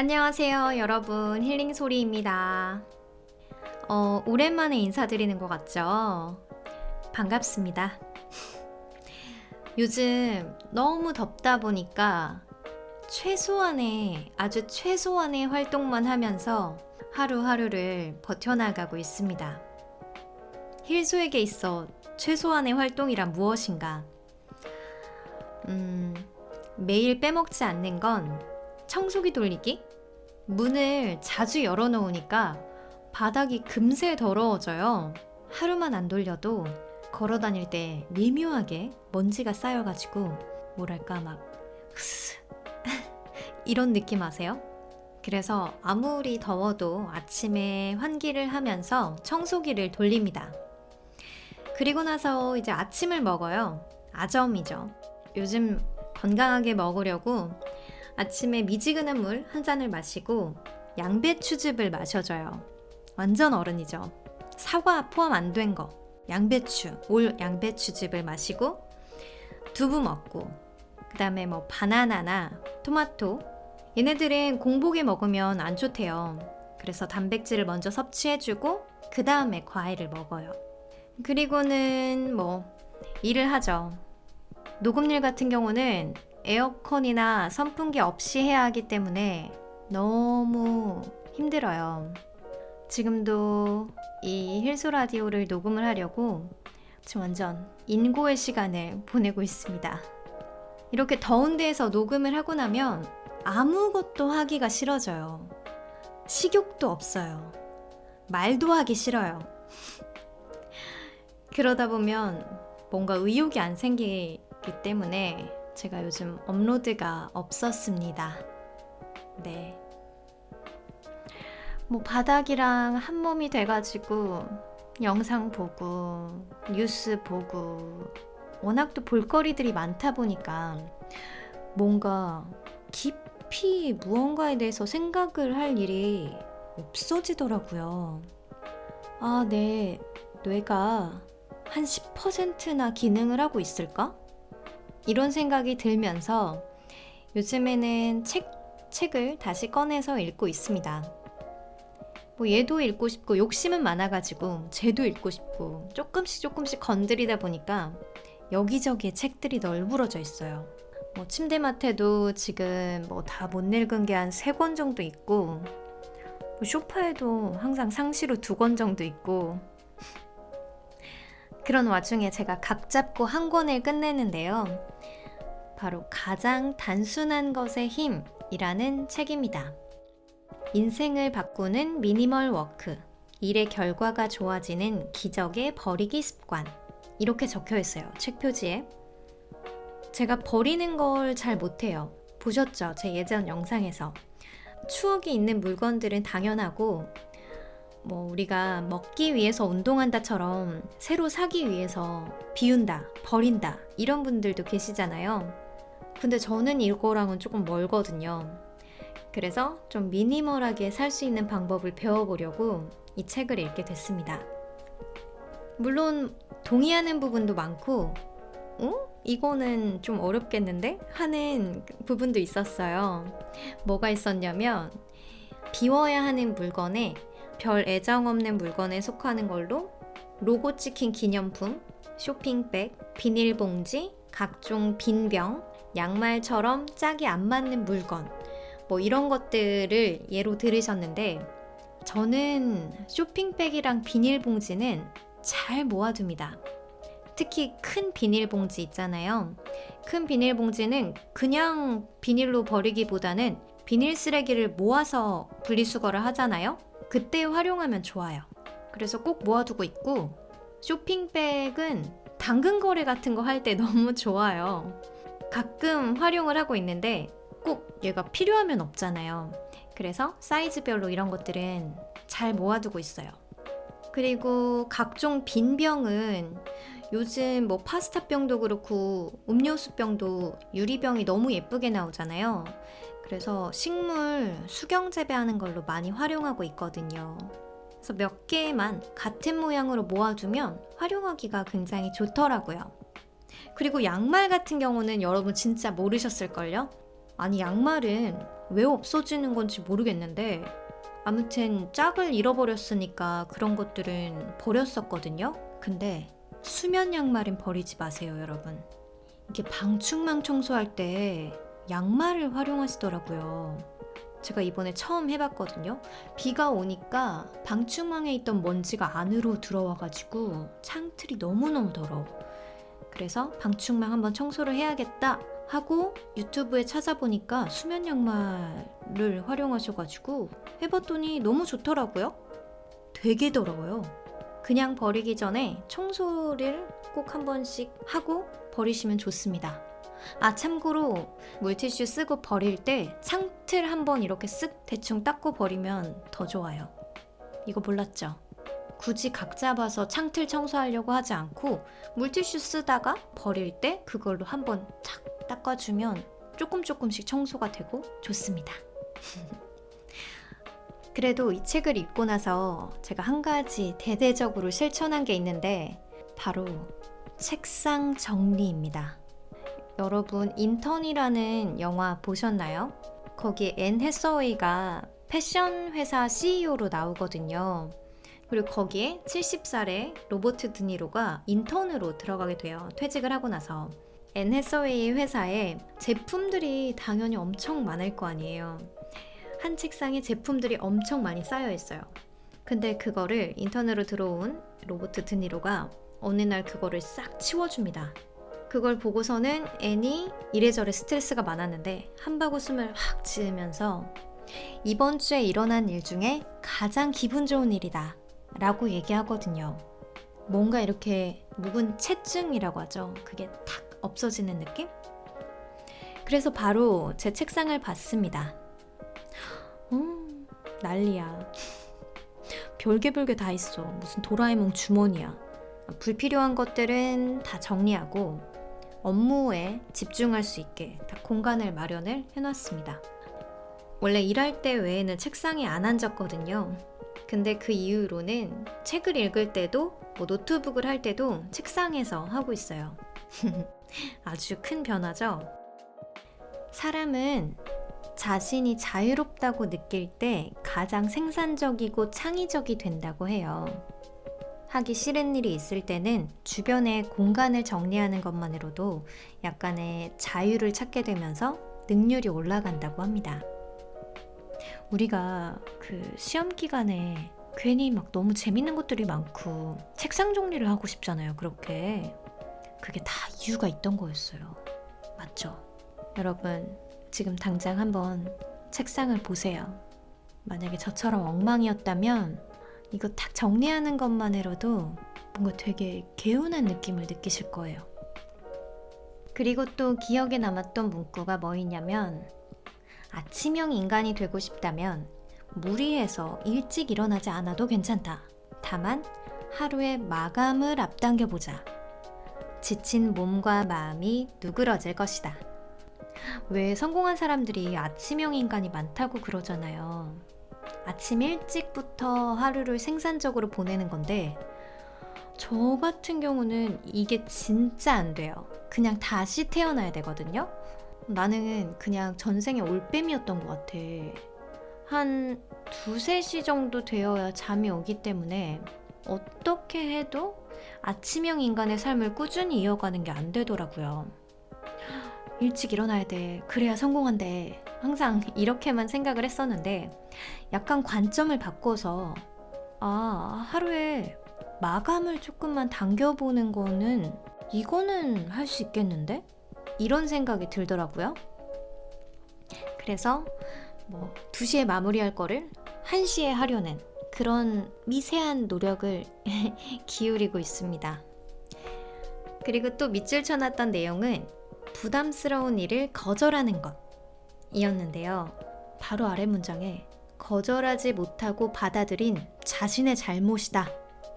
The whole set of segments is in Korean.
안녕하세요, 여러분. 힐링 소리입니다. 어, 오랜만에 인사드리는 것 같죠? 반갑습니다. 요즘 너무 덥다 보니까 최소한의, 아주 최소한의 활동만 하면서 하루하루를 버텨나가고 있습니다. 힐소에게 있어 최소한의 활동이란 무엇인가? 음, 매일 빼먹지 않는 건 청소기 돌리기? 문을 자주 열어놓으니까 바닥이 금세 더러워져요. 하루만 안 돌려도 걸어 다닐 때 미묘하게 먼지가 쌓여가지고 뭐랄까 막 흐스스 이런 느낌 아세요? 그래서 아무리 더워도 아침에 환기를 하면서 청소기를 돌립니다. 그리고 나서 이제 아침을 먹어요. 아점이죠. 요즘 건강하게 먹으려고 아침에 미지근한 물 한 잔을 마시고 양배추즙을 마셔줘요. 완전 어른이죠. 사과 포함 안 된 거. 양배추, 올 양배추즙을 마시고 두부 먹고 그다음에 뭐 바나나나 토마토 얘네들은 공복에 먹으면 안 좋대요. 그래서 단백질을 먼저 섭취해주고 그 다음에 과일을 먹어요. 그리고는 뭐 일을 하죠. 녹음일 같은 경우는 에어컨이나 선풍기 없이 해야 하기 때문에 너무 힘들어요. 지금도 이 힐소 라디오를 녹음을 하려고 지금 완전 인고의 시간을 보내고 있습니다. 이렇게 더운 데에서 녹음을 하고 나면 아무것도 하기가 싫어져요. 식욕도 없어요. 말도 하기 싫어요. 그러다 보면 뭔가 의욕이 안 생기기 때문에 제가 요즘 업로드가 없었습니다. 네. 뭐 바닥이랑 한 몸이 돼가지고 영상 보고 뉴스 보고 워낙 또 볼거리들이 많다 보니까 뭔가 깊이 무언가에 대해서 생각을 할 일이 없어지더라고요. 아, 내 뇌가 한 10%나 기능을 하고 있을까? 이런 생각이 들면서 요즘에는 책, 책을 다시 꺼내서 읽고 있습니다. 뭐 얘도 읽고 싶고 욕심은 많아가지고 쟤도 읽고 싶고 조금씩 조금씩 건드리다 보니까 여기저기에 책들이 널브러져 있어요. 뭐 침대맡에도 지금 뭐 다 못 읽은 게 한 세 권 정도 있고 뭐 소파에도 항상 상시로 두 권 정도 있고 그런 와중에 제가 각 잡고 한 권을 끝내는데요. 바로 가장 단순한 것의 힘이라는 책입니다. 인생을 바꾸는 미니멀 워크. 일의 결과가 좋아지는 기적의 버리기 습관. 이렇게 적혀 있어요. 책 표지에. 제가 버리는 걸 잘 못해요. 보셨죠? 제 예전 영상에서. 추억이 있는 물건들은 당연하고 뭐 우리가 먹기 위해서 운동한다처럼 새로 사기 위해서 비운다, 버린다 이런 분들도 계시잖아요. 근데 저는 이거랑은 조금 멀거든요. 그래서 좀 미니멀하게 살 수 있는 방법을 배워보려고 이 책을 읽게 됐습니다. 물론 동의하는 부분도 많고, 어? 이거는 좀 어렵겠는데? 하는 부분도 있었어요. 뭐가 있었냐면, 비워야 하는 물건에 별 애정 없는 물건에 속하는 걸로 로고 찍힌 기념품, 쇼핑백, 비닐봉지, 각종 빈병, 양말처럼 짝이 안 맞는 물건, 뭐 이런 것들을 예로 들으셨는데, 저는 쇼핑백이랑 비닐봉지는 잘 모아둡니다. 특히 큰 비닐봉지 있잖아요. 큰 비닐봉지는 그냥 비닐로 버리기보다는 비닐 쓰레기를 모아서 분리수거를 하잖아요. 그때 활용하면 좋아요. 그래서 꼭 모아두고 있고 쇼핑백은 당근 거래 같은 거 할 때 너무 좋아요. 가끔 활용을 하고 있는데 꼭 얘가 필요하면 없잖아요. 그래서 사이즈별로 이런 것들은 잘 모아두고 있어요. 그리고 각종 빈 병은 요즘 뭐 파스타병도 그렇고 음료수병도 유리병이 너무 예쁘게 나오잖아요. 그래서 식물 수경 재배하는 걸로 많이 활용하고 있거든요. 그래서 몇 개만 같은 모양으로 모아두면 활용하기가 굉장히 좋더라고요. 그리고 양말 같은 경우는 여러분 진짜 모르셨을걸요? 아니, 양말은 왜 없어지는 건지 모르겠는데 아무튼 짝을 잃어버렸으니까 그런 것들은 버렸었거든요. 근데 수면 양말은 버리지 마세요, 여러분. 이게 방충망 청소할 때 양말을 활용하시더라고요. 제가 이번에 처음 해봤거든요. 비가 오니까 방충망에 있던 먼지가 안으로 들어와가지고 창틀이 너무너무 더러워. 그래서 방충망 한번 청소를 해야겠다 하고 유튜브에 찾아보니까 수면 양말을 활용하셔가지고 해봤더니 너무 좋더라고요. 되게 더러워요. 그냥 버리기 전에 청소를 꼭 한 번씩 하고 버리시면 좋습니다. 아 참고로 물티슈 쓰고 버릴 때 창틀 한번 이렇게 쓱 대충 닦고 버리면 더 좋아요. 이거 몰랐죠? 굳이 각 잡아서 창틀 청소하려고 하지 않고 물티슈 쓰다가 버릴 때 그걸로 한번 탁 닦아주면 조금 조금씩 청소가 되고 좋습니다. 그래도 이 책을 읽고 나서 제가 한 가지 대대적으로 실천한 게 있는데 바로 책상 정리입니다. 여러분 인턴이라는 영화 보셨나요? 거기 앤 해서웨이가 패션 회사 CEO로 나오거든요. 그리고 거기에 70살의 로버트 드니로가 인턴으로 들어가게 돼요. 퇴직을 하고 나서. 앤 해서웨이 회사에 제품들이 당연히 엄청 많을 거 아니에요. 한 책상에 제품들이 엄청 많이 쌓여 있어요. 근데 그거를 인턴으로 들어온 로버트 드니로가 어느 날 그거를 싹 치워줍니다. 그걸 보고서는 앤이 이래저래 스트레스가 많았는데 한바구 숨을 확 지으면서 이번 주에 일어난 일 중에 가장 기분 좋은 일이다 라고 얘기하거든요. 뭔가 이렇게 묵은 채증이라고 하죠. 그게 탁 없어지는 느낌? 그래서 바로 제 책상을 봤습니다. 음, 난리야. 별게 별게 다 있어. 무슨 도라에몽 주머니야. 불필요한 것들은 다 정리하고 업무에 집중할 수 있게 다 공간을 마련을 해놨습니다. 원래 일할 때 외에는 책상에 안 앉았거든요. 근데 그 이후로는 책을 읽을 때도 뭐 노트북을 할 때도 책상에서 하고 있어요. 아주 큰 변화죠? 사람은 자신이 자유롭다고 느낄 때 가장 생산적이고 창의적이 된다고 해요. 하기 싫은 일이 있을 때는 주변의 공간을 정리하는 것만으로도 약간의 자유를 찾게 되면서 능률이 올라간다고 합니다. 우리가 그 시험 기간에 괜히 막 너무 재밌는 것들이 많고 책상 정리를 하고 싶잖아요. 그렇게. 그게 다 이유가 있던 거였어요. 맞죠? 여러분, 지금 당장 한번 책상을 보세요. 만약에 저처럼 엉망이었다면 이거 딱 정리하는 것만으로도 뭔가 되게 개운한 느낌을 느끼실 거예요. 그리고 또 기억에 남았던 문구가 뭐였냐면 아침형 인간이 되고 싶다면 무리해서 일찍 일어나지 않아도 괜찮다. 다만 하루의 마감을 앞당겨 보자. 지친 몸과 마음이 누그러질 것이다. 왜 성공한 사람들이 아침형 인간이 많다고 그러잖아요. 아침 일찍부터 하루를 생산적으로 보내는 건데, 저 같은 경우는 이게 진짜 안 돼요. 그냥 다시 태어나야 되거든요. 나는 그냥 전생에 올빼미였던 것 같아. 한 두세 시 정도 되어야 잠이 오기 때문에 어떻게 해도 아침형 인간의 삶을 꾸준히 이어가는 게 안 되더라고요. 일찍 일어나야 돼. 그래야 성공한대. 항상 이렇게만 생각을 했었는데 약간 관점을 바꿔서 아, 하루에 마감을 조금만 당겨보는 거는 이거는 할 수 있겠는데? 이런 생각이 들더라고요. 그래서 뭐 2시에 마무리할 거를 1시에 하려는 그런 미세한 노력을 기울이고 있습니다. 그리고 또 밑줄 쳐놨던 내용은 부담스러운 일을 거절하는 것 이었는데요. 바로 아래 문장에 거절하지 못하고 받아들인 자신의 잘못이다.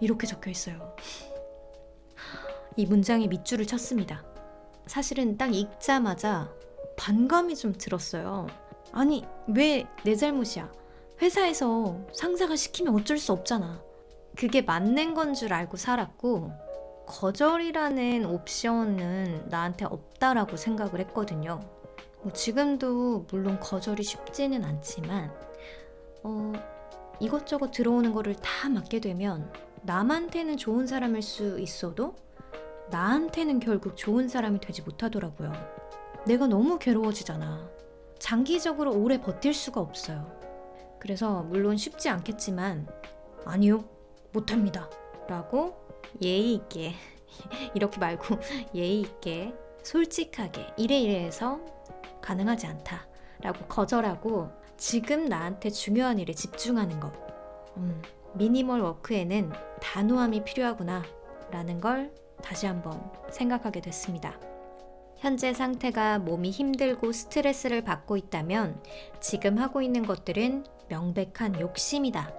이렇게 적혀 있어요. 이 문장에 밑줄을 쳤습니다. 사실은 딱 읽자마자 반감이 좀 들었어요. 아니, 왜 내 잘못이야? 회사에서 상사가 시키면 어쩔 수 없잖아. 그게 맞는 건 줄 알고 살았고, 거절이라는 옵션은 나한테 없다라고 생각을 했거든요. 뭐 지금도 물론 거절이 쉽지는 않지만 어, 이것저것 들어오는 거를 다 맡게 되면 남한테는 좋은 사람일 수 있어도 나한테는 결국 좋은 사람이 되지 못하더라고요. 내가 너무 괴로워지잖아. 장기적으로 오래 버틸 수가 없어요. 그래서 물론 쉽지 않겠지만 아니요 못합니다 라고 예의 있게 이렇게 말고 예의 있게 솔직하게 이래 이래 해서 가능하지 않다 라고 거절하고 지금 나한테 중요한 일에 집중하는 것 음, 미니멀 워크에는 단호함이 필요하구나 라는 걸 다시 한번 생각하게 됐습니다. 현재 상태가 몸이 힘들고 스트레스를 받고 있다면 지금 하고 있는 것들은 명백한 욕심이다.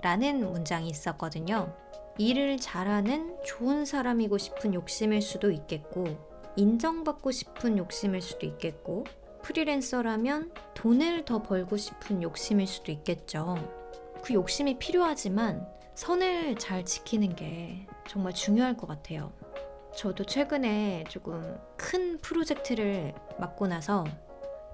라는 문장이 있었거든요. 일을 잘하는 좋은 사람이고 싶은 욕심일 수도 있겠고, 인정받고 싶은 욕심일 수도 있겠고, 프리랜서라면 돈을 더 벌고 싶은 욕심일 수도 있겠죠. 그 욕심이 필요하지만 선을 잘 지키는 게 정말 중요할 것 같아요. 저도 최근에 조금 큰 프로젝트를 맡고 나서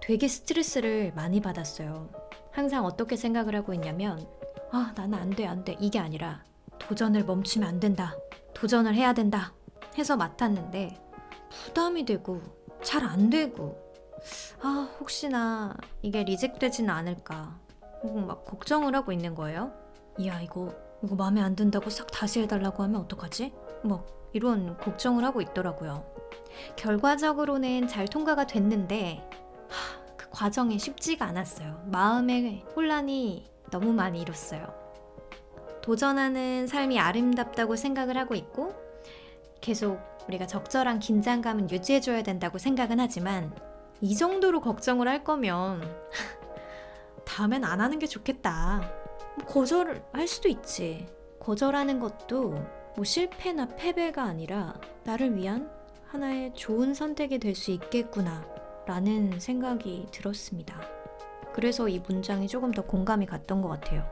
되게 스트레스를 많이 받았어요. 항상 어떻게 생각을 하고 있냐면, 아, 나는 안 돼, 안 돼. 이게 아니라, 도전을 멈추면 안 된다. 도전을 해야 된다. 해서 맡았는데, 부담이 되고, 잘 안 되고, 아, 혹시나 이게 리젝되지는 않을까. 음, 막 걱정을 하고 있는 거예요. 이야, 이거, 이거 마음에 안 든다고 싹 다시 해달라고 하면 어떡하지? 뭐, 이런 걱정을 하고 있더라고요. 결과적으로는 잘 통과가 됐는데 하, 그 과정이 쉽지가 않았어요. 마음의 혼란이 너무 많이 일었어요. 도전하는 삶이 아름답다고 생각을 하고 있고 계속 우리가 적절한 긴장감은 유지해줘야 된다고 생각은 하지만 이 정도로 걱정을 할 거면 다음엔 안 하는 게 좋겠다. 뭐 거절을 할 수도 있지. 거절하는 것도 뭐 실패나 패배가 아니라 나를 위한 하나의 좋은 선택이 될 수 있겠구나 라는 생각이 들었습니다. 그래서 이 문장이 조금 더 공감이 갔던 것 같아요.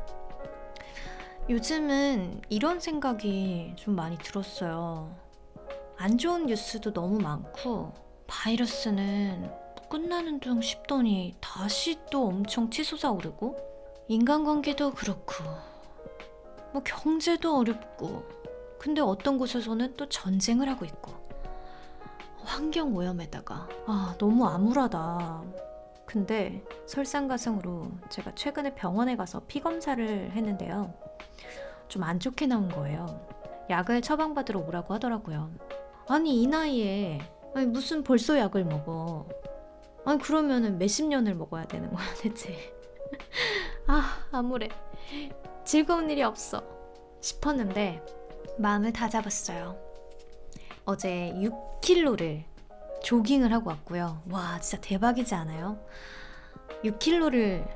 요즘은 이런 생각이 좀 많이 들었어요. 안 좋은 뉴스도 너무 많고, 바이러스는 끝나는 둥 싶더니 다시 또 엄청 치솟아 오르고, 인간관계도 그렇고, 뭐 경제도 어렵고, 근데 어떤 곳에서는 또 전쟁을 하고 있고 환경 오염에다가 아 너무 암울하다. 근데 설상가상으로 제가 최근에 병원에 가서 피 검사를 했는데요. 좀 안 좋게 나온 거예요. 약을 처방받으러 오라고 하더라고요. 아니 이 나이에 아니, 무슨 벌써 약을 먹어? 아니 그러면은 몇십 년을 먹어야 되는 거야 대체? 아 암울해. 즐거운 일이 없어 싶었는데 마음을 다 잡았어요. 어제 6km를 조깅을 하고 왔고요. 와, 진짜 대박이지 않아요? 6km를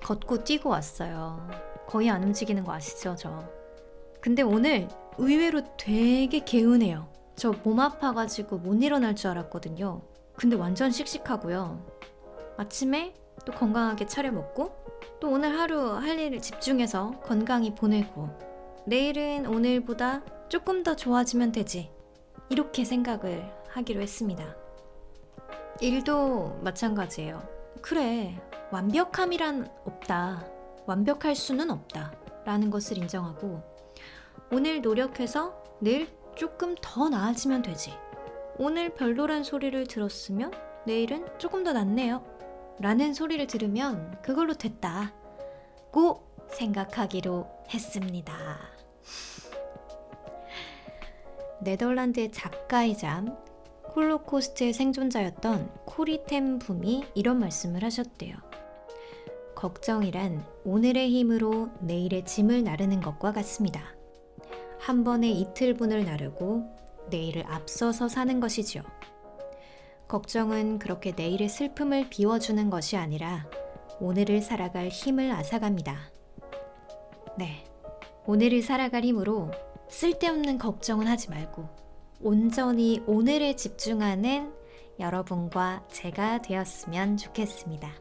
걷고 뛰고 왔어요. 거의 안 움직이는 거 아시죠, 저? 근데 오늘 의외로 되게 개운해요. 저 몸 아파가지고 못 일어날 줄 알았거든요. 근데 완전 씩씩하고요. 아침에 또 건강하게 차려 먹고 또 오늘 하루 할 일을 집중해서 건강히 보내고 내일은 오늘보다 조금 더 좋아지면 되지. 이렇게 생각을 하기로 했습니다. 일도 마찬가지예요. 그래, 완벽함이란 없다. 완벽할 수는 없다. 라는 것을 인정하고, 오늘 노력해서 내일 조금 더 나아지면 되지. 오늘 별로란 소리를 들었으면 내일은 조금 더 낫네요. 라는 소리를 들으면 그걸로 됐다. 고 생각하기로 했습니다. 네덜란드의 작가이자 홀로코스트의 생존자였던 코리템 붐이 이런 말씀을 하셨대요. 걱정이란 오늘의 힘으로 내일의 짐을 나르는 것과 같습니다. 한 번에 이틀분을 나르고 내일을 앞서서 사는 것이지요. 걱정은 그렇게 내일의 슬픔을 비워주는 것이 아니라 오늘을 살아갈 힘을 앗아갑니다. 네. 오늘을 살아갈 힘으로 쓸데없는 걱정은 하지 말고 온전히 오늘에 집중하는 여러분과 제가 되었으면 좋겠습니다.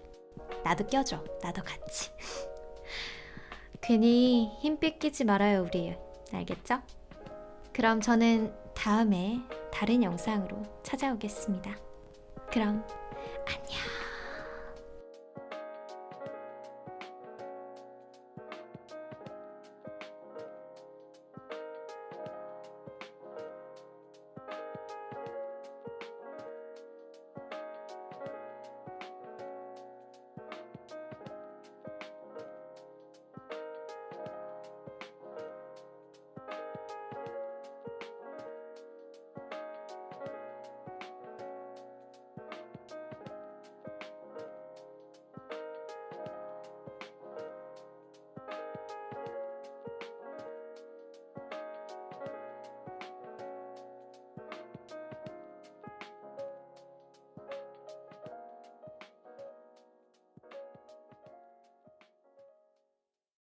나도 껴줘. 나도 같이. 괜히 힘 뺏기지 말아요, 우리. 알겠죠? 그럼 저는 다음에 다른 영상으로 찾아오겠습니다. 그럼 안녕!